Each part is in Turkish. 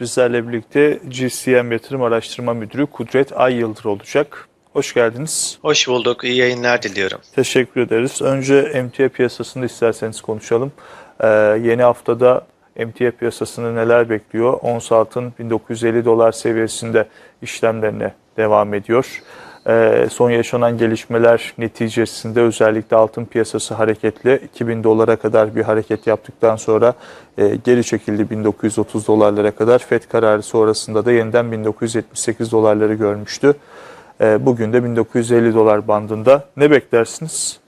Bizlerle birlikte GCM Yatırım Araştırma Müdürü Kudret Ay Yıldır olacak. Hoş geldiniz. Hoş bulduk. İyi yayınlar diliyorum. Teşekkür ederiz. Önce emtia piyasasını isterseniz konuşalım. Ee, yeni haftada emtia piyasasını neler bekliyor? Ons altın 1950 dolar seviyesinde işlemlerine devam ediyor. Ee, son yaşanan gelişmeler neticesinde özellikle altın piyasası hareketli 2000 dolara kadar bir hareket yaptıktan sonra e, geri çekildi 1930 dolarlara kadar. FED kararı sonrasında da yeniden 1978 dolarları görmüştü. E, bugün de 1950 dolar bandında. Ne beklersiniz?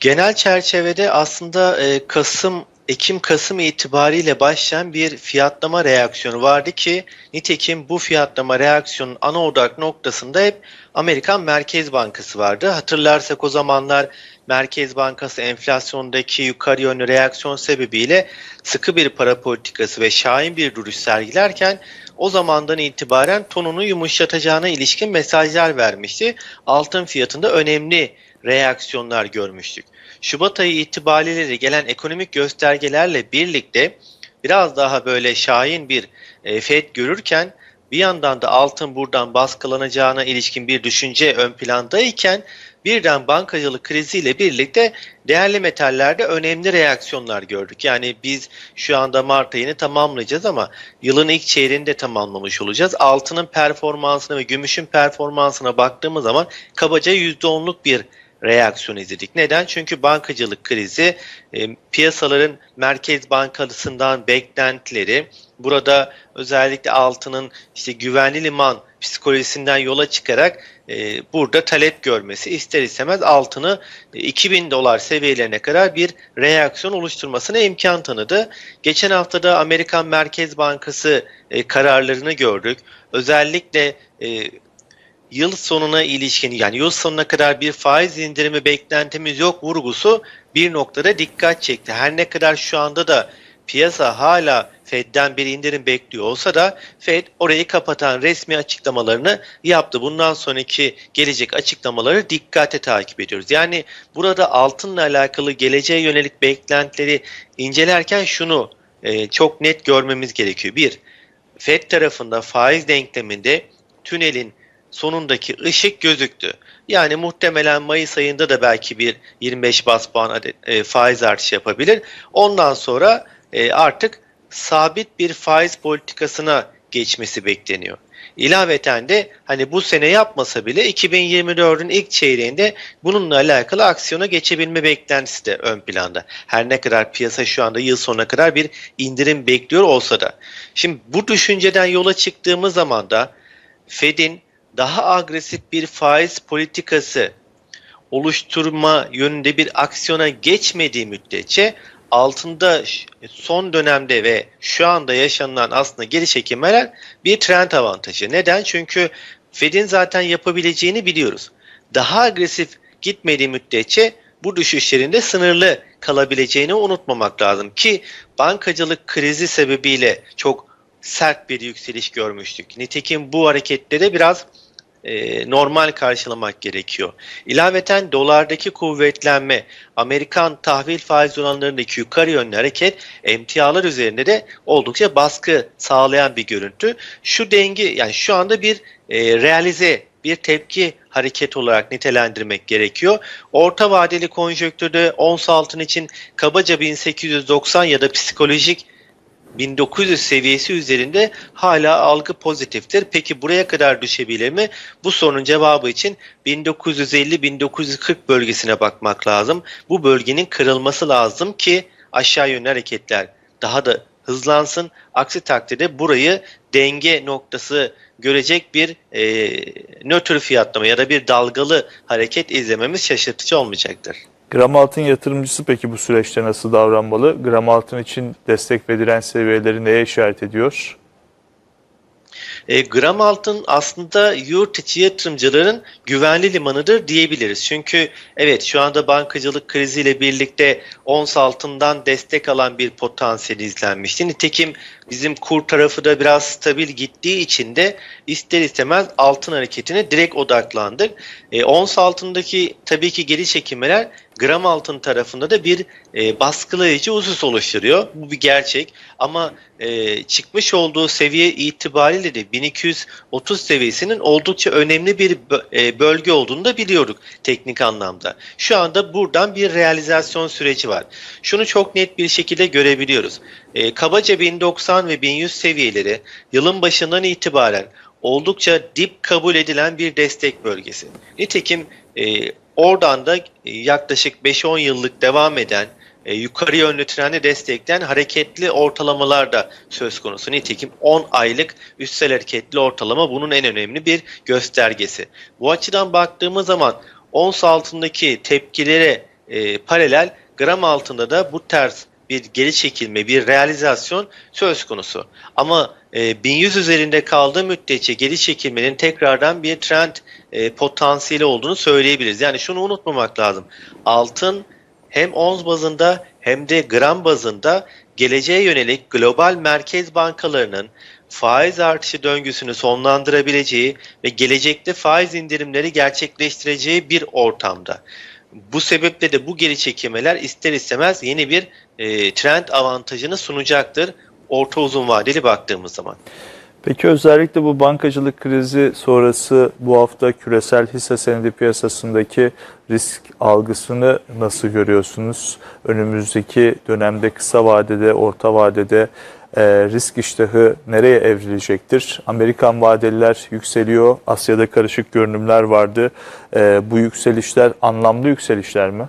Genel çerçevede aslında e, Kasım Ekim-Kasım itibariyle başlayan bir fiyatlama reaksiyonu vardı ki nitekim bu fiyatlama reaksiyonun ana odak noktasında hep Amerikan Merkez Bankası vardı. Hatırlarsak o zamanlar Merkez Bankası enflasyondaki yukarı yönlü reaksiyon sebebiyle sıkı bir para politikası ve şahin bir duruş sergilerken o zamandan itibaren tonunu yumuşatacağına ilişkin mesajlar vermişti. Altın fiyatında önemli reaksiyonlar görmüştük. Şubat ayı itibariyle gelen ekonomik göstergelerle birlikte biraz daha böyle şahin bir e, FED görürken bir yandan da altın buradan baskılanacağına ilişkin bir düşünce ön plandayken birden bankacılık kriziyle birlikte değerli metallerde önemli reaksiyonlar gördük. Yani biz şu anda Mart ayını tamamlayacağız ama yılın ilk çeyreğini de tamamlamış olacağız. Altının performansına ve gümüşün performansına baktığımız zaman kabaca %10'luk bir reaksiyon izledik. Neden? Çünkü bankacılık krizi e, piyasaların Merkez Bankası'ndan beklentileri burada özellikle altının işte güvenli liman psikolojisinden yola çıkarak e, burada talep görmesi ister istemez altını e, 2000 dolar seviyelerine kadar bir reaksiyon oluşturmasına imkan tanıdı. Geçen haftada Amerikan Merkez Bankası e, kararlarını gördük. Özellikle e, yıl sonuna ilişkin yani yıl sonuna kadar bir faiz indirimi beklentimiz yok vurgusu bir noktada dikkat çekti. Her ne kadar şu anda da piyasa hala Fed'den bir indirim bekliyor olsa da Fed orayı kapatan resmi açıklamalarını yaptı. Bundan sonraki gelecek açıklamaları dikkate takip ediyoruz. Yani burada altınla alakalı geleceğe yönelik beklentileri incelerken şunu e, çok net görmemiz gerekiyor. Bir, Fed tarafında faiz denkleminde tünelin sonundaki ışık gözüktü. Yani muhtemelen Mayıs ayında da belki bir 25 bas puan adet, e, faiz artışı yapabilir. Ondan sonra e, artık sabit bir faiz politikasına geçmesi bekleniyor. İlaveten de hani bu sene yapmasa bile 2024'ün ilk çeyreğinde bununla alakalı aksiyona geçebilme beklentisi de ön planda. Her ne kadar piyasa şu anda yıl sonuna kadar bir indirim bekliyor olsa da. Şimdi bu düşünceden yola çıktığımız zaman da Fed'in daha agresif bir faiz politikası oluşturma yönünde bir aksiyona geçmediği müddetçe altında son dönemde ve şu anda yaşanılan aslında geri çekilmeler bir trend avantajı. Neden? Çünkü Fed'in zaten yapabileceğini biliyoruz. Daha agresif gitmediği müddetçe bu düşüşlerinde sınırlı kalabileceğini unutmamak lazım ki bankacılık krizi sebebiyle çok sert bir yükseliş görmüştük. Nitekim bu hareketleri biraz e, normal karşılamak gerekiyor. İlaveten dolardaki kuvvetlenme, Amerikan tahvil faiz oranlarındaki yukarı yönlü hareket emtialar üzerinde de oldukça baskı sağlayan bir görüntü. Şu denge yani şu anda bir e, realize bir tepki hareket olarak nitelendirmek gerekiyor. Orta vadeli konjonktürde ons altın için kabaca 1890 ya da psikolojik 1900 seviyesi üzerinde hala algı pozitiftir. Peki buraya kadar düşebilir mi? Bu sorunun cevabı için 1950-1940 bölgesine bakmak lazım. Bu bölgenin kırılması lazım ki aşağı yönlü hareketler daha da hızlansın. Aksi takdirde burayı denge noktası görecek bir e, nötr fiyatlama ya da bir dalgalı hareket izlememiz şaşırtıcı olmayacaktır. Gram altın yatırımcısı peki bu süreçte nasıl davranmalı? Gram altın için destek ve direnç seviyeleri neye işaret ediyor? E, gram altın aslında yurt içi yatırımcıların güvenli limanıdır diyebiliriz. Çünkü evet şu anda bankacılık kriziyle birlikte ons altından destek alan bir potansiyel izlenmişti. Nitekim bizim kur tarafı da biraz stabil gittiği için de ister istemez altın hareketine direkt odaklandık. E, ons altındaki tabii ki geri çekilmeler gram altın tarafında da bir e, baskılayıcı husus oluşturuyor. Bu bir gerçek ama e, çıkmış olduğu seviye itibariyle de 1230 seviyesinin oldukça önemli bir e, bölge olduğunu da biliyorduk teknik anlamda. Şu anda buradan bir realizasyon süreci var. Şunu çok net bir şekilde görebiliyoruz. E, kabaca 1090 ve 1100 seviyeleri yılın başından itibaren oldukça dip kabul edilen bir destek bölgesi. Nitekim e, oradan da e, yaklaşık 5-10 yıllık devam eden e, yukarı yönlü trendi destekleyen hareketli ortalamalar da söz konusu. Nitekim 10 aylık üstsel hareketli ortalama bunun en önemli bir göstergesi. Bu açıdan baktığımız zaman ons altındaki tepkilere e, paralel gram altında da bu tarz bir geri çekilme, bir realizasyon söz konusu. Ama e, 1100 üzerinde kaldığı müddetçe geri çekilmenin tekrardan bir trend e, potansiyeli olduğunu söyleyebiliriz. Yani şunu unutmamak lazım. Altın hem ons bazında hem de gram bazında geleceğe yönelik global merkez bankalarının faiz artışı döngüsünü sonlandırabileceği ve gelecekte faiz indirimleri gerçekleştireceği bir ortamda. Bu sebeple de bu geri çekilmeler ister istemez yeni bir e, trend avantajını sunacaktır orta uzun vadeli baktığımız zaman. Peki özellikle bu bankacılık krizi sonrası bu hafta küresel hisse senedi piyasasındaki risk algısını nasıl görüyorsunuz? Önümüzdeki dönemde kısa vadede, orta vadede e, risk iştahı nereye evrilecektir? Amerikan vadeliler yükseliyor, Asya'da karışık görünümler vardı. E, bu yükselişler anlamlı yükselişler mi?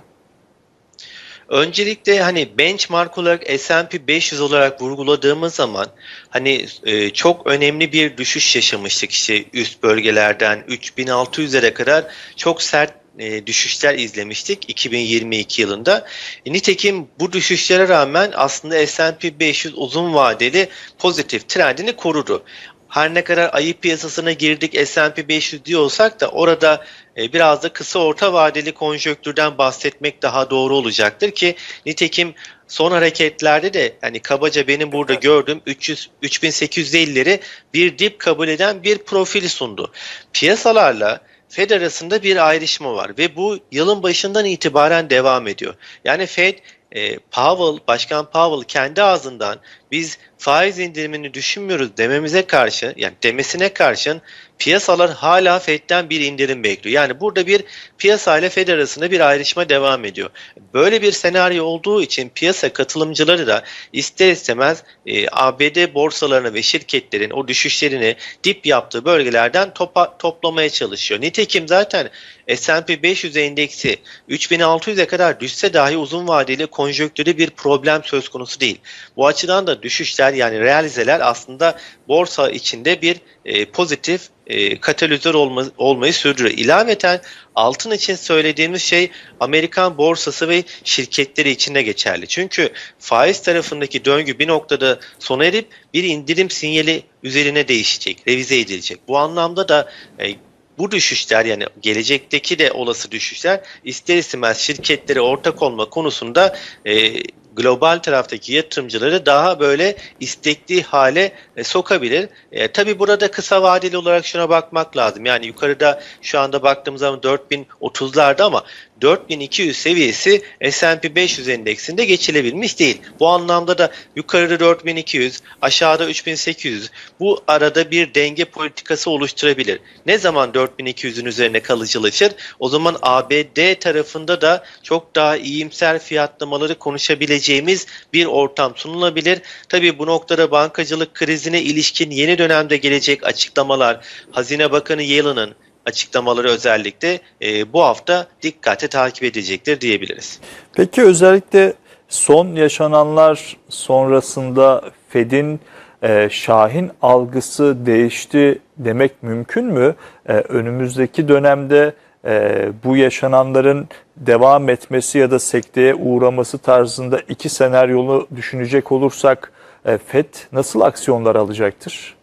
Öncelikle hani benchmark olarak S&P 500 olarak vurguladığımız zaman hani e, çok önemli bir düşüş yaşamıştık işte üst bölgelerden 3600'lere kadar çok sert e, düşüşler izlemiştik 2022 yılında. E, nitekim bu düşüşlere rağmen aslında S&P 500 uzun vadeli pozitif trendini korudu. Her ne kadar ayı piyasasına girdik S&P 500 diyorsak da orada e, biraz da kısa orta vadeli konjöktürden bahsetmek daha doğru olacaktır ki nitekim son hareketlerde de yani kabaca benim burada gördüğüm 300 3850'leri bir dip kabul eden bir profil sundu. Piyasalarla Fed arasında bir ayrışma var ve bu yılın başından itibaren devam ediyor. Yani Fed e, Powell, Başkan Powell kendi ağzından biz faiz indirimini düşünmüyoruz dememize karşı yani demesine karşın piyasalar hala Fed'den bir indirim bekliyor. Yani burada bir piyasa ile Fed arasında bir ayrışma devam ediyor. Böyle bir senaryo olduğu için piyasa katılımcıları da ister istemez e, ABD borsalarını ve şirketlerin o düşüşlerini dip yaptığı bölgelerden topa, toplamaya çalışıyor. Nitekim zaten S&P 500 endeksi 3600'e kadar düşse dahi uzun vadeli konjonktürde bir problem söz konusu değil. Bu açıdan da düşüşler yani realizeler aslında borsa içinde bir e, pozitif e, katalizör olma, olmayı sürdürüyor. İlaveten altın için söylediğimiz şey Amerikan borsası ve şirketleri için de geçerli. Çünkü faiz tarafındaki döngü bir noktada sona erip bir indirim sinyali üzerine değişecek, revize edilecek. Bu anlamda da e, bu düşüşler yani gelecekteki de olası düşüşler ister istemez şirketlere ortak olma konusunda e, global taraftaki yatırımcıları daha böyle istekli hale e, sokabilir. E, tabii burada kısa vadeli olarak şuna bakmak lazım. Yani yukarıda şu anda baktığımız zaman 4030'larda ama 4200 seviyesi S&P 500 endeksinde geçilebilmiş değil. Bu anlamda da yukarıda 4200, aşağıda 3800 bu arada bir denge politikası oluşturabilir. Ne zaman 4200'ün üzerine kalıcılaşır? O zaman ABD tarafında da çok daha iyimser fiyatlamaları konuşabileceğimiz bir ortam sunulabilir. Tabii bu noktada bankacılık krizine ilişkin yeni dönemde gelecek açıklamalar, Hazine Bakanı Yellen'ın açıklamaları özellikle e, bu hafta dikkate takip edecektir diyebiliriz. Peki özellikle son yaşananlar sonrasında Fed'in e, Şahin algısı değişti demek mümkün mü? E, önümüzdeki dönemde e, bu yaşananların devam etmesi ya da sekteye uğraması tarzında iki senaryonu düşünecek olursak e, Fed nasıl aksiyonlar alacaktır?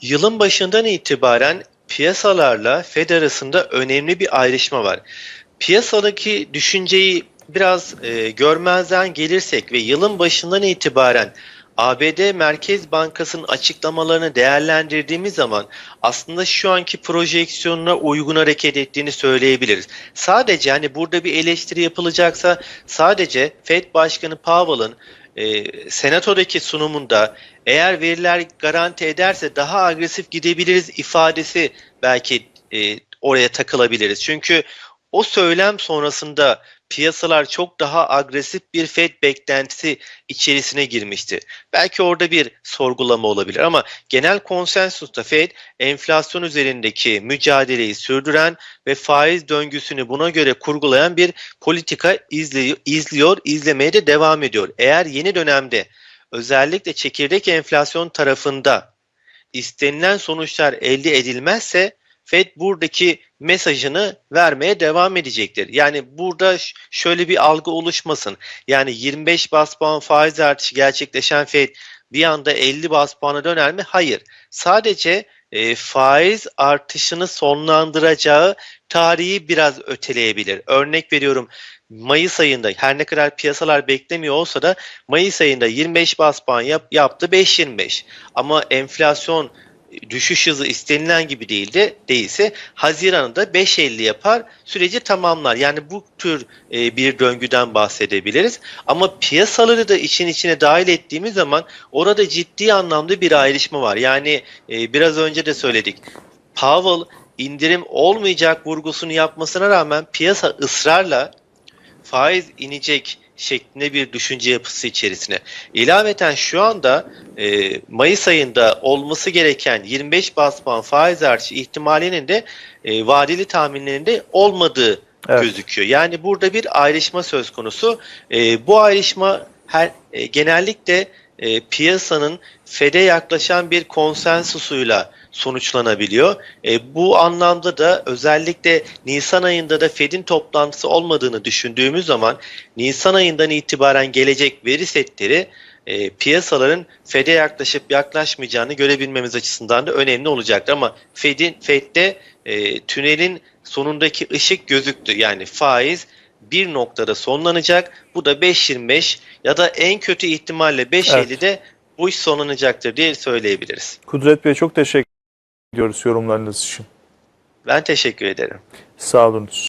Yılın başından itibaren piyasalarla Fed arasında önemli bir ayrışma var. Piyasadaki düşünceyi biraz e, görmezden gelirsek ve yılın başından itibaren ABD Merkez Bankası'nın açıklamalarını değerlendirdiğimiz zaman aslında şu anki projeksiyonuna uygun hareket ettiğini söyleyebiliriz. Sadece hani burada bir eleştiri yapılacaksa sadece Fed Başkanı Powell'ın e, senatodaki sunumunda eğer veriler garanti ederse daha agresif gidebiliriz ifadesi belki e, oraya takılabiliriz. Çünkü o söylem sonrasında piyasalar çok daha agresif bir Fed beklentisi içerisine girmişti. Belki orada bir sorgulama olabilir ama genel konsensusta Fed enflasyon üzerindeki mücadeleyi sürdüren ve faiz döngüsünü buna göre kurgulayan bir politika izliyor, izliyor izlemeye de devam ediyor. Eğer yeni dönemde özellikle çekirdek enflasyon tarafında istenilen sonuçlar elde edilmezse Fed buradaki mesajını vermeye devam edecektir. Yani burada şöyle bir algı oluşmasın. Yani 25 bas puan faiz artışı gerçekleşen Fed bir anda 50 bas puana döner mi? Hayır. Sadece e, faiz artışını sonlandıracağı tarihi biraz öteleyebilir. Örnek veriyorum Mayıs ayında her ne kadar piyasalar beklemiyor olsa da Mayıs ayında 25 bas puan yap, yaptı 5.25 ama enflasyon düşüş hızı istenilen gibi değildi değilse Haziran'da 5.50 yapar süreci tamamlar. Yani bu tür e, bir döngüden bahsedebiliriz. Ama piyasaları da için içine dahil ettiğimiz zaman orada ciddi anlamda bir ayrışma var. Yani e, biraz önce de söyledik. Powell indirim olmayacak vurgusunu yapmasına rağmen piyasa ısrarla faiz inecek şeklinde bir düşünce yapısı içerisine. İlaveten şu anda e, Mayıs ayında olması gereken 25 bas puan faiz artışı ihtimalinin de e, vadeli tahminlerinde olmadığı Evet. gözüküyor. Yani burada bir ayrışma söz konusu. E, bu ayrışma her e, genellikle e, piyasanın FED'e yaklaşan bir konsensusuyla sonuçlanabiliyor. E, bu anlamda da özellikle Nisan ayında da Fed'in toplantısı olmadığını düşündüğümüz zaman Nisan ayından itibaren gelecek veri setleri e, piyasaların Fed'e yaklaşıp yaklaşmayacağını görebilmemiz açısından da önemli olacaktır. Ama Fed'in Fed'de e, tünelin sonundaki ışık gözüktü. Yani faiz bir noktada sonlanacak. Bu da 5.25 ya da en kötü ihtimalle 5.50'de bu iş sonlanacaktır diye söyleyebiliriz. Kudret Bey çok teşekkür ediyoruz yorumlarınız için. Ben teşekkür ederim. Sağ olunuz.